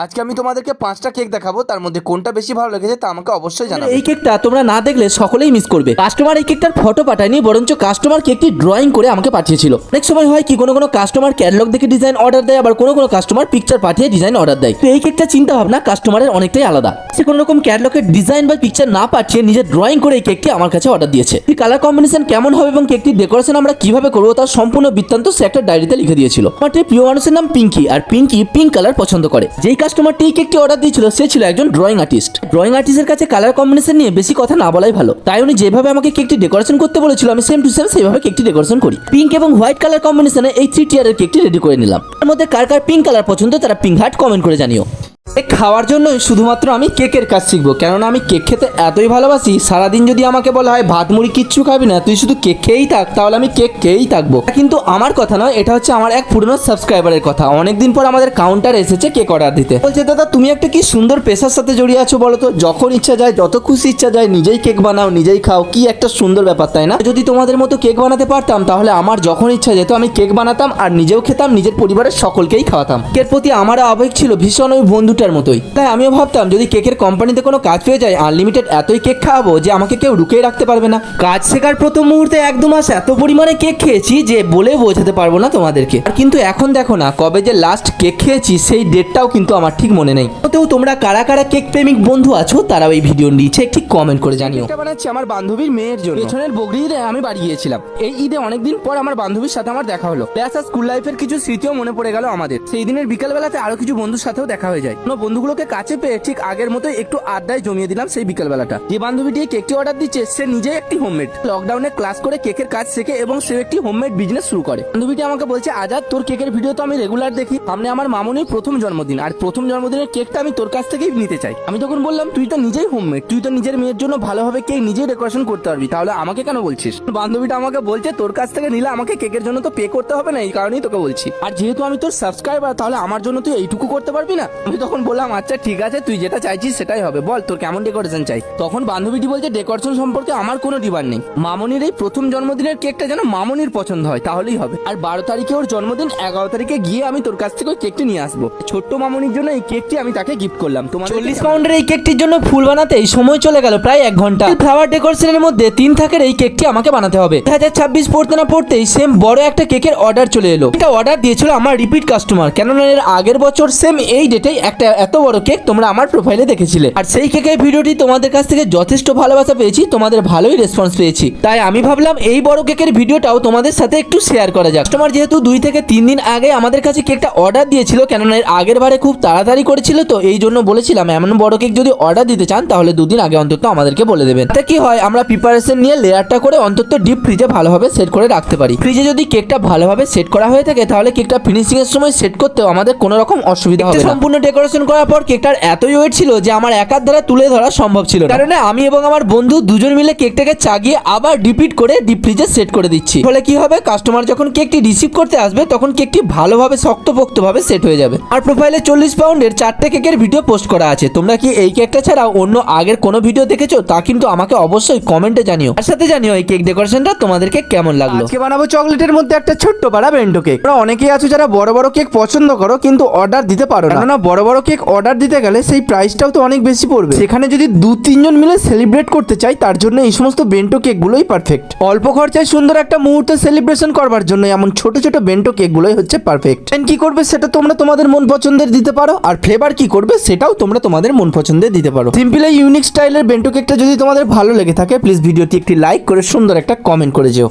আজকে আমি তোমাদেরকে পাঁচটা কেক দেখাবো তার মধ্যে কোনটা বেশি ভালো লেগেছে তা আমাকে অবশ্যই জানাবে। এই কেকটা তোমরা না দেখলে সকলেই মিস করবে। কাস্টমার এই কেকটার ফটো পাঠায়নি বরঞ্চ কাস্টমার কেকটি ড্রয়িং করে আমাকে পাঠিয়েছিল। অনেক সময় হয় কি কোনো কোনো কাস্টমার ক্যাটালগ দেখে ডিজাইন অর্ডার দেয় আবার কোনো কোনো কাস্টমার পিকচার পাঠিয়ে ডিজাইন অর্ডার দেয়। তো এই কেকটা চিন্তা ভাবনা কাস্টমারের অনেকটাই আলাদা। সে কোনো রকম ক্যাটালগের ডিজাইন বা পিকচার না পাঠিয়ে নিজের ড্রয়িং করে এই কেকটি আমার কাছে অর্ডার দিয়েছে। এই কালার কম্বিনেশন কেমন হবে এবং কেকটির ডেকোরেশন আমরা কীভাবে করব তার সম্পূর্ণ বৃত্তান্ত সে একটা ডায়েরিতে লিখে দিয়েছিল। আমার প্রিয় মানুষের নাম পিঙ্কি আর পিঙ্কি পিঙ্ক কালার পছন্দ করে। যেই কাস্টমারটি এই একটি অর্ডার দিয়েছিল, সে ছিল একজন ড্রয়িং আর্টিস্ট ড্রয়িং আর্টিস্টের কাছে কালার কম্বিনেশন নিয়ে বেশি কথা না বলাই ভালো। তাই উনি যেভাবে আমাকে কেকটি ডেকোরেশন করতে বলেছিল, আমি সেম টু সেম সেইভাবে কেকটি ডেকোরেশন করি। পিঙ্ক এবং হোয়াইট কালার কম্বিনেশনে এই থ্রি টিয়ারের কেকটি রেডি করে নিলাম। তার মধ্যে কার কার পিঙ্ক কালার পছন্দ, তারা পিঙ্ক হার্ট কমেন্ট করে জানিও। কেক খাওয়ার জন্যই শুধুমাত্র আমি কেকের কাজ শিখব, কেননা আমি কেক খেতে এতই ভালোবাসি, সারাদিন যদি আমাকে বলা হয় ভাত, মুড়ি কিচ্ছু খাবি না, তুই শুধু কেক খেয়েই থাক, তাহলে আমি কেক খেয়েই থাকব। কিন্তু আমার কথা নয়, এটা হচ্ছে আমার এক পুরনো সাবস্ক্রাইবারের কথা। অনেকদিন পর আমাদের কাউন্টার এসেছে কেক অর্ডার দিতে। বলছে, দাদা, তুমি একটা কি সুন্দর পেশার সাথে জড়িয়ে আছো বলো তো? যখন ইচ্ছা যায়, যত খুশি ইচ্ছা যায়, নিজেই কেক বানাও, নিজেই খাও। কি একটা সুন্দর ব্যাপার, তাই না? যদি তোমাদের মতো কেক বানাতে পারতাম, তাহলে আমার যখন ইচ্ছা যেত, আমি কেক বানাতাম আর নিজেও খেতাম, নিজের পরিবারের সকলকেই খাওয়াতাম। কেকের প্রতি আমার আবেগ ছিল, ভীষণ ওই বন্ধুটার মতোই। তাই আমিও ভাবতাম, যদি কেকের কোম্পানিতে কোনো কাজ পেয়ে যায় আনলিমিটেড এতই কেক খাওয়াবো যে আমাকে কেউ রুকিয়ে রাখতে পারবে না। কাজ শেখার প্রথম মুহূর্তে এক দু মাস এত পরিমাণে কেক খেয়েছি যে বলে বোঝাতে পারব না তোমাদেরকে। আর কিন্তু এখন দেখো না, কবে যে লাস্ট কেক খেয়েছি, সেই ডেটটাও কিন্তু আমার ঠিক মনে নেই। তো তোমরা কারা কারা কেক প্রেমিক বন্ধু আছো তারাও এই ভিডিও নিচে ঠিক কমেন্ট করে জানিও। এটা বানাচ্ছি আমার বান্ধবীর মেয়ের জন্য। পেছনের বগরি ঈদে আমি বাড়ি গিয়েছিলাম এই ঈদে অনেকদিন পর আমার বান্ধবীর সাথে আমার দেখা হলো। প্লাস স্কুল লাইফের কিছু স্মৃতিও মনে পড়ে গেল আমাদের। সেই দিনের বিকালবেলাতে আরও কিছু বন্ধুর সাথেও দেখা হয়ে যায়। বন্ধুগুলোকে কাছে পেয়ে ঠিক আগের মতো একটু আড্ডায় জমিয়ে দিলাম সেই বিকালবেলাটা। যে বান্ধবীটি কেকটি অর্ডার দিচ্ছে, সে নিজে একটি হোমমেড লকডাউনে ক্লাস করে কেকের কাজ শেখে এবং সে একটি হোমমেড বিজনেস শুরু করে। বান্ধবীটি আমাকে বলছে, আজাদ, তোর কেকের ভিডিও তো আমি রেগুলার দেখি। সামনে আমার মামনির প্রথম জন্মদিন। আর প্রথম জন্মদিনের কেকটা আমি তোর কাছ থেকেই নিতে চাই। আমি তখন বললাম, তুই তো নিজেই হোমমেড তুই তো নিজের মেয়ের জন্য ভালোভাবে কেক নিজেই ডেকোরেশন করতে পারবি। তাহলে আমাকে কেন বলছিস? বান্ধবীটা আমাকে বলছে, তোর কাছ থেকে নিলে আমাকে কেকের জন্য তো পে করতে হবে না, এই কারণেই তোকে বলছি। আর যেহেতু আমি তোর সাবস্ক্রাইবার তাহলে আমার জন্য তুই এইটুকু করতে পারবি না? আমি তখন বললাম আচ্ছা ঠিক আছে, তুই যেটা চাইছিস সেটাই হবে। বল, তোর কেমন ডেকোরেশন চাই? তখন বান্ধবীটি বলছে ডেকোরেশন সম্পর্কে আমার কোনো ডিমান্ড নেই। মামনির এই প্রথম জন্মদিনের কেকটা যেন মামনির পছন্দ হয়, তাহলেই হবে। আর বারো তারিখে ওর জন্মদিন, এগারো তারিখে গিয়ে আমি তোর কাছ থেকে ওই কেকটি নিয়ে আসব। ছোট্ট মামনির জন্য এই কেকটি আমি তাকে গিফট করলাম। তোমার চল্লিশ পাউন্ডের এই কেকটির জন্য ফুল বানাতেই সময় চলে গেল প্রায় এক ঘণ্টা। ফ্লাওয়ার ডেকোরেশনের মধ্যে তিন থাকের এই কেকটি আমাকে বানাতে হবে। দু হাজার ছাব্বিশ পড়তে না পড়তেই সেম বড় একটা কেকের অর্ডার চলে এলো। এটা অর্ডার দিয়েছিল আমার রিপিট কাস্টমার কেননা এর আগের বছর সেম এই ডেটেই একটা এত বড় কেক তোমরা আমার প্রোফাইলে দেখেছিলে। আর সেই কেকের ভিডিওটি তোমাদের কাছ থেকে যথেষ্ট ভালোবাসা পেয়েছি, তোমাদের ভালোই রেসপন্স পেয়েছি। তাই আমি ভাবলাম এই বড় কেকের ভিডিওটাও তোমাদের সাথে একটু শেয়ার করা যাক। কাস্টমার যেহেতু দুই থেকে তিন দিন আগে আমাদের কাছে কেকটা অর্ডার দিয়েছিল, কেননা এর আগের বারে খুব তাড়াতাড়ি করেছিল, তো এই জন্য বলেছিলাম, এমন বড় কেক যদি অর্ডার দিতে চান, তাহলে দুদিন আগে অন্তত আমাদেরকে বলে দেবেন। তাতে কি হয়, আমরা প্রিপারেশন নিয়ে লেয়ারটা করে অন্তত ডিপ ফ্রিজে ভালোভাবে সেট করে রাখতে পারি। ফ্রিজে যদি কেকটা ভালোভাবে সেট করা হয়ে থাকে, তাহলে কেকটা ফিনিশিং এর সময় সেট করতেও আমাদের কোনো রকম অসুবিধা হবে। সম্পূর্ণ ডেকোরেশন করার পর কেকটার এতই ওয়েট ছিল যে আমার একার দ্বারা তুলে ধরা সম্ভব ছিল না। কারণে আমি এবং আমার বন্ধু দুজন মিলে কেকটাকে চাগিয়ে আবার রিপিট করে ডিপ ফ্রিজে সেট করে দিচ্ছি। ফলে কি হবে? কাস্টমার যখন কেকটি রিসিভ করতে আসবে তখন কেকটি ভালোভাবে শক্তপোক্তভাবে সেট হয়ে যাবে। আর প্রোফাইলে চল্লিশ পাউন্ডের চারটে কেকের ভিডিও পোস্ট করা আছে। তোমরা কি এই কেকটা ছাড়াও অন্য আগের কোনো ভিডিও দেখেছ? তা কিন্তু আমাকে অবশ্যই কমেন্টে জানিও। আর সাথে জানিও এই কেক ডেকোরেশনটা তোমাদেরকে কেমন লাগল? আজকে বানাবো চকলেটের মধ্যে একটা ছোট্ট পাড়া বেন্টো কেক। অনেকেই আছো যারা বড় বড় কেক পছন্দ করো কিন্তু অর্ডার দিতে পারো না। বড় বড় কেক অর্ডার দিতে গেলে সেই প্রাইসটাও তো অনেক বেশি পড়বে। সেখানে যদি দু তিনজন মিলে সেলিব্রেট করতে চাই, তার জন্য এই সমস্ত বেন্টো কেকগুলোই পারফেক্ট অল্প খরচায় সুন্দর একটা মুহূর্ত সেলিব্রেশন করবার জন্য এমন ছোট ছোট বেন্টো কেকগুলোই হচ্ছে পারফেক্ট কি করবে সেটা তোমরা তোমাদের মন পছন্দের দিতে পারো, আর ফ্লেভার কি করবে সেটাও তোমরা তোমাদের মন পছন্দের দিতে পারো। সিম্পল ইউনিক স্টাইলের বেন্টো কেকটা যদি তোমাদের ভালো লেগে থাকে প্লিজ ভিডিওটি একটি লাইক করে সুন্দর একটা কমেন্ট করে যেও।